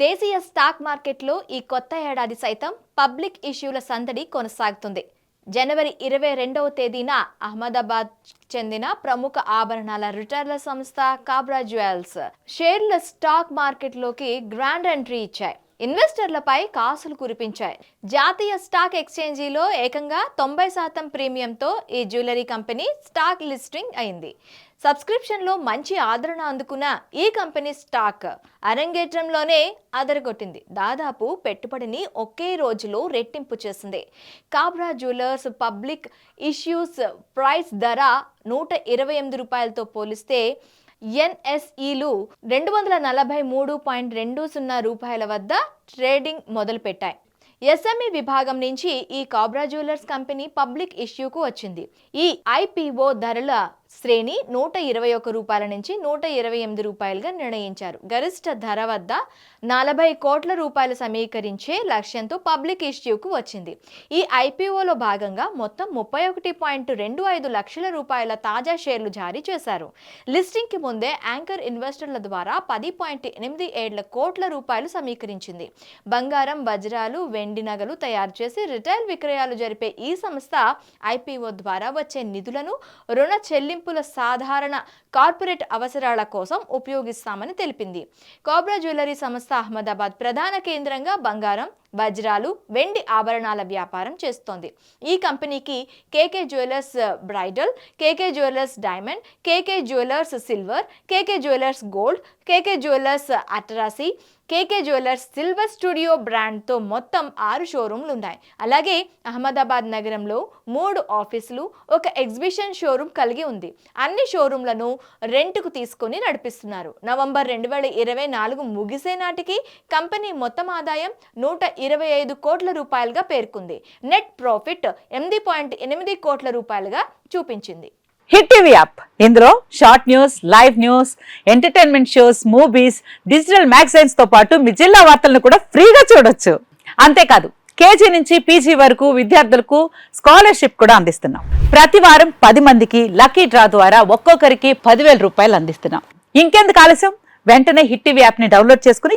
దేశీయ స్టాక్ మార్కెట్లో ఈ కొత్త ఏడాది సైతం పబ్లిక్ ఇష్యూల సందడి కొనసాగుతుంది. జనవరి ఇరవై రెండవ తేదీన అహ్మదాబాద్ చెందిన ప్రముఖ ఆభరణాల రిటైర్ల సంస్థ కాబ్రా జ్యువెల్స్ షేర్ల స్టాక్ మార్కెట్లోకి గ్రాండ్ ఎంట్రీ ఇచ్చాయి. ఇన్వెస్టర్లపై కాసులు కురిపించాయి. జాతీయ స్టాక్ ఎక్స్చేంజీలో ఏకంగా తొంభై శాతం ప్రీమియంతో ఈ జ్యువెలరీ కంపెనీ స్టాక్ లిస్టింగ్ అయింది. సబ్స్క్రిప్షన్లో మంచి ఆదరణ అందుకున్న ఈ కంపెనీ స్టాక్ అరంగేట్రంలోనే అదరగొట్టింది. దాదాపు పెట్టుబడిని ఒకే రోజులో రెట్టింపు చేసింది. Kabra jewellers public issues price ధర నూట ఇరవై ఎనిమిది రూపాయలతో పోలిస్తే ఎన్ఎస్ఈలు రెండు వందల నలభై మూడు పాయింట్ రెండు సున్నా రూపాయల వద్ద ట్రేడింగ్ మొదలుపెట్టాయి. ఎస్ఎంఈ విభాగం నుంచి ఈ కాబ్రా జ్యువెలర్స్ కంపెనీ పబ్లిక్ ఇష్యూకు వచ్చింది. ఈ ఐపీఓ ధరల శ్రేణి నూట ఇరవై ఒక్క రూపాయల నుంచి నూట ఇరవై ఎనిమిది రూపాయలుగా నిర్ణయించారు. గరిష్ట ధర వద్ద నలభై కోట్ల రూపాయలు సమీకరించే లక్ష్యంతో పబ్లిక్ ఇష్యూకు వచ్చింది. ఈ ఐపీఓలో భాగంగా మొత్తం ముప్పై ఒకటి పాయింట్ రెండు ఐదు లక్షల రూపాయల తాజా షేర్లు జారీ చేశారు. లిస్టింగ్కి ముందే యాంకర్ ఇన్వెస్టర్ల ద్వారా పది పాయింట్ ఎనిమిది ఏళ్ళ కోట్ల రూపాయలు సమీకరించింది. బంగారం వజ్రాలు వెండి నగలు తయారు చేసి రిటైల్ విక్రయాలు జరిపే ఈ సంస్థ ఐపీఓ ద్వారా వచ్చే నిధులను రుణ చెల్లింపు చెల్లింపుల సాధారణ కార్పొరేట్ అవసరాల కోసం ఉపయోగిస్తామని తెలిపింది. కోబ్రా జ్యువెలరీ సంస్థ అహ్మదాబాద్ ప్రధాన కేంద్రంగా బంగారం వజ్రాలు వెండి ఆభరణాల వ్యాపారం చేస్తోంది. ఈ కంపెనీకి KK jewellers bridal KK jewellers diamond KK jewellers silver KK jewellers gold KK jewellers అటరాసి KK jewellers silver studio బ్రాండ్తో మొత్తం ఆరు షోరూంలు ఉన్నాయి అలాగే అహ్మదాబాద్ నగరంలో మూడు ఆఫీసులు ఒక ఎగ్జిబిషన్ షోరూమ్ కలిగి ఉంది. అన్ని షోరూంలను రెంట్కు తీసుకొని నడిపిస్తున్నారు. నవంబర్ రెండు వేల ఇరవై నాలుగు ముగిసే నాటికి కంపెనీ మొత్తం ఆదాయం నూట ఇరవై ఐదు కోట్ల రూపాయలుగా పేర్కొంది. నెట్ ప్రాఫిట్ ఎనిమిది పాయింట్ ఎనిమిది కోట్ల రూపాయలుగా చూపించింది. Hit TV app. ఇందులో short news live news entertainment shows movies digital మ్యాగజైన్స్తో పాటు మీ జిల్లా వార్తలను కూడా ఫ్రీగా చూడొచ్చు. అంతేకాదు కేజీ నుంచి పీజీ వరకు విద్యార్థులకు స్కాలర్షిప్ కూడా అందిస్తున్నాం. ప్రతి వారం పది మందికి లక్కీ డ్రా ద్వారా ఒక్కొక్కరికి పదివేల రూపాయలు అందిస్తున్నాం. ఇంకెందుకు ఆలస్యం? వెంటనే హిట్ టీవీ యాప్ని డౌన్లోడ్ చేసుకుని